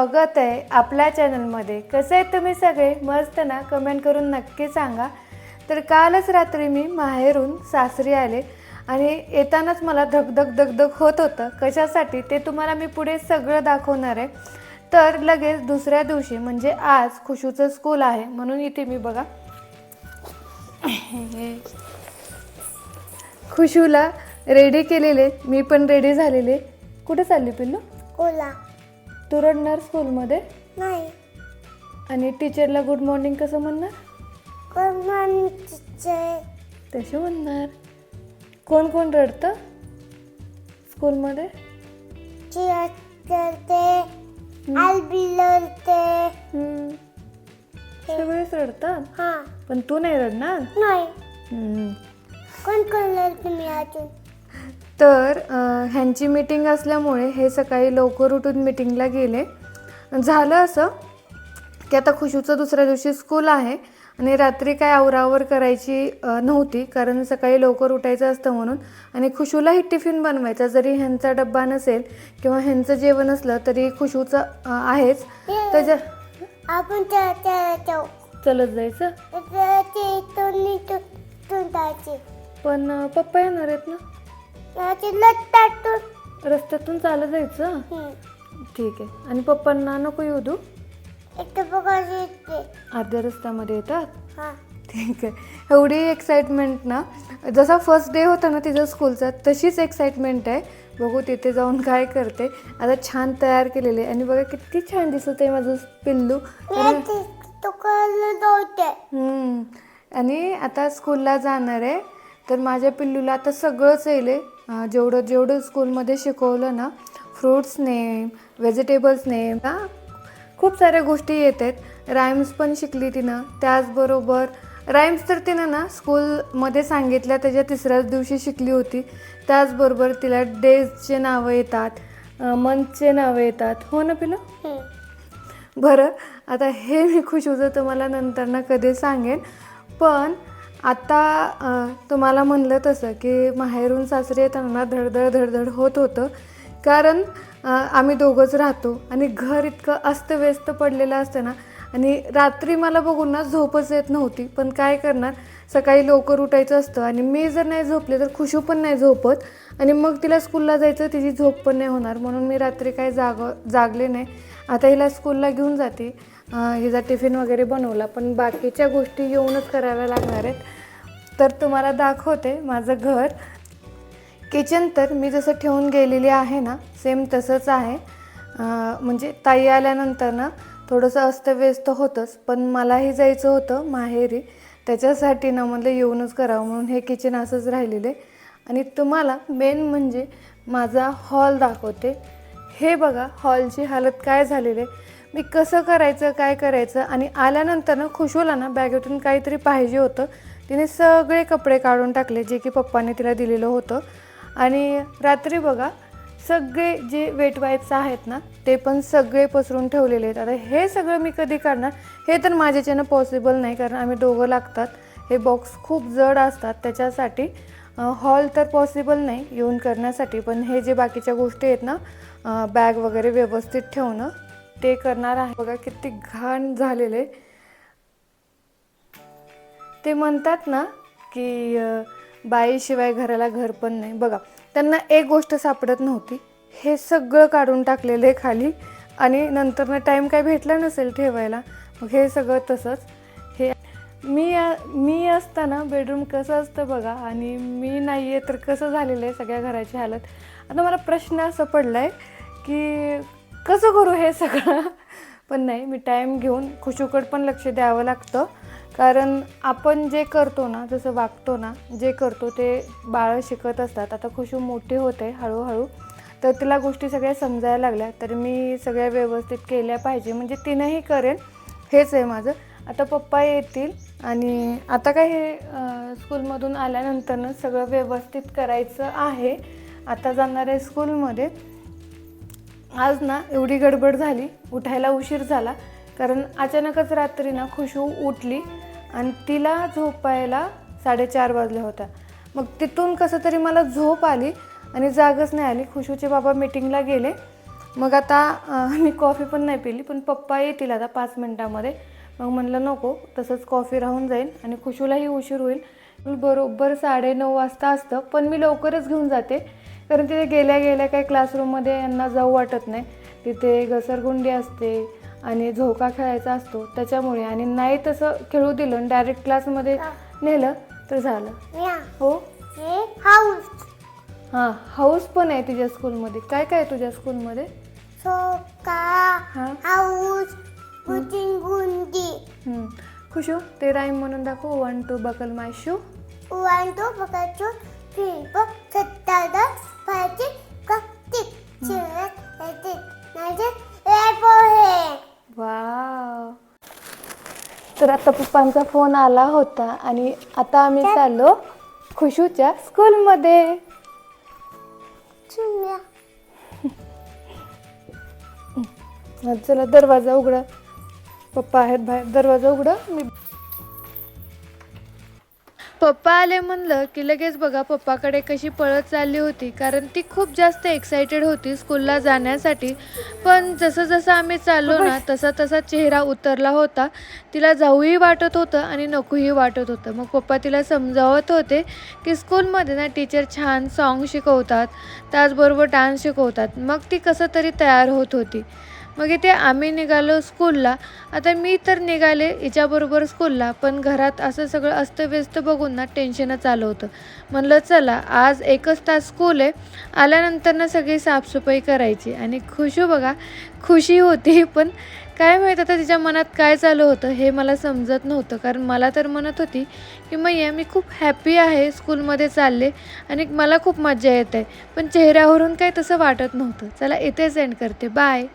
स्वागत आहे आपल्या चॅनलमध्ये. कसं आहे तुम्ही सगळे? मस्त ना? कमेंट करून नक्की सांगा. तर कालच रात्री मी माहेरून सासरी आले आणि येतानाच मला धगधग धगधग होत होतं. कशासाठी? ते तुम्हाला मी पुढे सगळं दाखवणार आहे. तर लगेच दुसऱ्या दिवशी म्हणजे आज खुशूचं स्कूल आहे. म्हणून इथे मी बघा. खुशूला रेडी केलेले. मी पण रेडी झालेले. कुठे चालली पिल्लू? ओला तू रडणार स्कूलमध्ये? नाही. आणि टीचरला गुड मॉर्निंग कसं म्हणणार? कोणाचे तसे म्हणणार. कोण कोण रडतं स्कूलमध्ये? करते हम्म. सगळेच रडतात? हा. पण तू नाही रडणार? नाही. कोण कोण लढते मी अजून? तर ह्यांची मीटिंग असल्यामुळे हे सकाळी लवकर उठून मीटिंगला गेले. झालं असं की आता खुशूचं दुसऱ्या दिवशी स्कूल आहे आणि रात्री काय आवरावर करायची नव्हती कारण सकाळी लवकर उठायचं असतं म्हणून आणि खुशूलाही टिफिन बनवायचा. जरी ह्यांचा डब्बा नसेल किंवा ह्यांचं जेवण असलं तरी खुशूचं आहेच. त्याच्या आपण चलत जायचं? पण पप्पा येणार आहेत ना? रस्त्यातून चालत जायचं? ठीक आहे. आणि पप्पांना नको येऊ दू अर्ध्या रस्त्यामध्ये येतात? ठीक आहे. एवढी एक्साइटमेंट ना. जसा फर्स्ट डे होता ना तिचा स्कूलचा तशीच एक्साइटमेंट आहे. बघू तिथे जाऊन काय करते. आता छान तयार केलेले आणि बघा किती छान दिसत आहे माझं पिल्लू. आणि आता स्कूलला जाणार आहे. तर माझ्या पिल्लूला आता सगळंच येईल. आहे. जेवढं जेवढं स्कूलमध्ये शिकवलं ना फ्रूट्स नेम व्हेजिटेबल्स नेम ना खूप साऱ्या गोष्टी येत आहेत राईम्स पण शिकली तिनं. त्याचबरोबर राईम्स तर तिनं ना स्कूलमध्ये सांगितल्या त्याच्या तिसऱ्याच दिवशी शिकली होती. त्याचबरोबर तिला डेजचे नावं येतात मंथचे नावं येतात. हो ना पिलं? बरं आता हे मी खुश होतं तुम्हाला नंतर ना कधी सांगेन. पण आता तुम्हाला म्हणलं तसं की माहेरून सासरी येताना धडधड धडधड होत होतं. कारण आम्ही दोघंच राहतो आणि घर इतकं अस्तव्यस्त पडलेलं असतं ना. आणि रात्री मला बघून ना झोपच येत नव्हती. पण काय करणार? सकाळी लवकर उठायचं असतं आणि मी जर नाही झोपले तर खुशू पण नाही झोपत. आणि मग तिला स्कूलला जायचं तिची झोप पण नाही होणार. म्हणून मी रात्री काय जाग जागले नाही. आता हिला स्कूलला घेऊन जाते. हिचा टिफिन वगैरे बनवला पण बाकीच्या गोष्टी येऊनच कराव्या लागणार आहेत. तर तुम्हाला दाखवते माझं घर. किचन तर मी जसं ठेवून गेलेली आहे ना सेम तसंच आहे. म्हणजे ताई आल्यानंतर ना थोडंसं अस्तव्यस्त होतंच पण मलाही जायचं होतं माहेरी. त्याच्यासाठी ना म्हणलं येऊनच करावं म्हणून हे किचन असंच राहिलेलं. आहे आणि तुम्हाला मेन म्हणजे माझा हॉल दाखवते. हे बघा हॉलची हालत काय झालेली आहे. मी कसं करायचं काय करायचं आणि आल्यानंतर ना खुशोला ना बॅगेतून काहीतरी पाहिजे होतं. तिने सगळे कपडे काढून टाकले जे की पप्पाने तिला दिलेलं होतं. आणि रात्री बघा सगळे जे वेट वाईप्स आहेत ना ते पण सगळे पसरून ठेवलेले आहेत. आता हे सगळं मी कधी काढणार हे तर माझ्याच्यानं पॉसिबल नाही कारण आम्ही दोघं लागतात. हे बॉक्स खूप जड असतात त्याच्यासाठी हॉल तर पॉसिबल नाही येऊन करण्यासाठी. पण हे जे बाकीच्या गोष्टी आहेत ना बॅग वगैरे व्यवस्थित ठेवणं ते करणार आहे. बघा किती घाण झालेले ते म्हणतात ना की बाईशिवाय घराला घर पण नाही. बघा त्यांना एक गोष्ट सापडत नव्हती. हे सगळं काढून टाकलेलं आहे खाली. आणि नंतर ना टाईम काय भेटला नसेल ठेवायला मग हे सगळं तसंच. हे मी मी असताना बेडरूम कसं असतं बघा आणि मी नाही आहे तर कसं झालेलं आहे सगळ्या घराची हालत. आता मला प्रश्न असं पडला आहे की कसं करू हे सगळं? पण नाही मी टाईम घेऊन खुशूकड पण लक्ष द्यावं लागतं. कारण आपण जे करतो ना जसं वागतो ना जे करतो ते बाळं शिकत असतात. आता खुशू मोठी होते हळूहळू तर तिला गोष्टी सगळ्या समजायला लागल्या. तर मी सगळ्या व्यवस्थित केल्या पाहिजे. म्हणजे तिनंही करेन. हेच आहे माझं. आता पप्पा येतील आणि आता काय हे स्कूलमधून आल्यानंतरनं सगळं व्यवस्थित करायचं आहे. आता जाणार आहे स्कूलमध्ये आज ना एवढी गडबड झाली उठायला उशीर झाला कारण अचानकच रात्री ना खुशू उठली आणि तिला झोपायला साडेचार वाजल्या होत्या मग तिथून कसं तरी मला झोप आली आणि जागच नाही आली. खुशूचे बाबा मीटिंगला गेले. मग आता मी कॉफी पण नाही पिली पण पप्पा येतील आता पाच मिनटामध्ये. मग म्हणलं नको तसंच कॉफी राहून जाईल आणि खुशूलाही उशीर होईल. बरोबर साडेनऊ वाजता असतं पण मी लवकरच घेऊन जाते. कारण तिथे गेल्या गेल्या काही क्लासरूममध्ये यांना जाऊ वाटत नाही. तिथे घसरगुंडी असते आणि झोका खेळायचा असतो. त्याच्यामुळे आणि नाही तसं खेळू दिलं डायरेक्ट क्लासमध्ये नेलं तर झालं. हो? हाऊस हां हाऊस पण आहे तुझ्या स्कूलमध्ये काय काय आहे तुझ्या स्कूलमध्ये सोका हाऊस. खुशू ते राईम म्हणून दाखव. One two buckle my shoe one two बघायचो फिल्प वाव. तर आता पप्पांचा फोन आला होता आणि आता आम्ही चाललो खुशूच्या स्कूलमध्ये. चला दरवाजा उघडा. पप्पा आहेत बाहेर. दरवाजा उघडा. मी पप्पा आले म्हणलं की लगेच बघा पप्पाकडे कशी पळत चालली होती कारण ती खूप जास्त एक्सायटेड होती स्कूलला जाण्यासाठी. पण जसं जसं आम्ही चाललो ना तसा तसा चेहरा उतरला होता. तिला जाऊही वाटत होतं आणि नकोही वाटत होतं. मग पप्पा तिला समजावत होते की स्कूलमध्ये ना टीचर छान सॉन्ग शिकवतात त्याचबरोबर डान्स शिकवतात. मग ती कसं तरी तयार होत होती. मग इथे आम्ही निघालो स्कूलला. आता मी तर निघाले हिच्याबरोबर स्कूलला पण घरात असं सगळं अस्तव्यस्त बघून ना टेन्शनच आलं होतं. म्हणलं चला आज एकच तास स्कूल आहे. आल्यानंतर ना सगळी साफसफाई करायची आणि खुशी बघा खुशी होती पण काय माहीत आता तिच्या मनात काय चालू होतं हे मला समजत नव्हतं. कारण मला तर म्हणत होती की मैया मी खूप हॅपी आहे स्कूलमध्ये चालले आणि मला खूप मजा येत आहे. पण चेहऱ्यावरून काही तसं वाटत नव्हतं. चला इथेच एंड करते. बाय